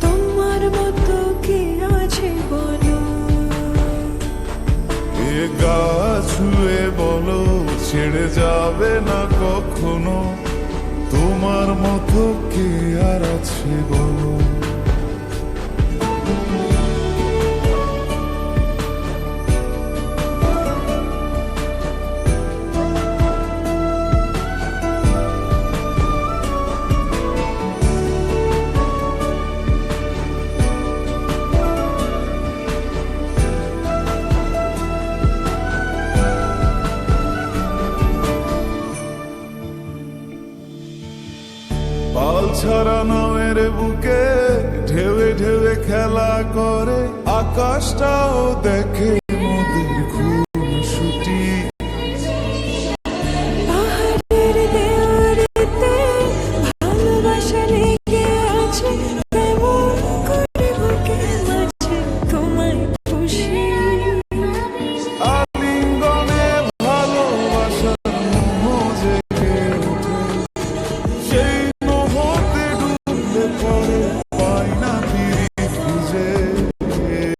তোমার মতো কে এ গা বলো যাবে না কখনো? তোমার মতো কে আর আছে পাল ছাড়া নামের বুকে ঢেউে ঢেউে খেলা করে আকাশটাও দেখে। holy.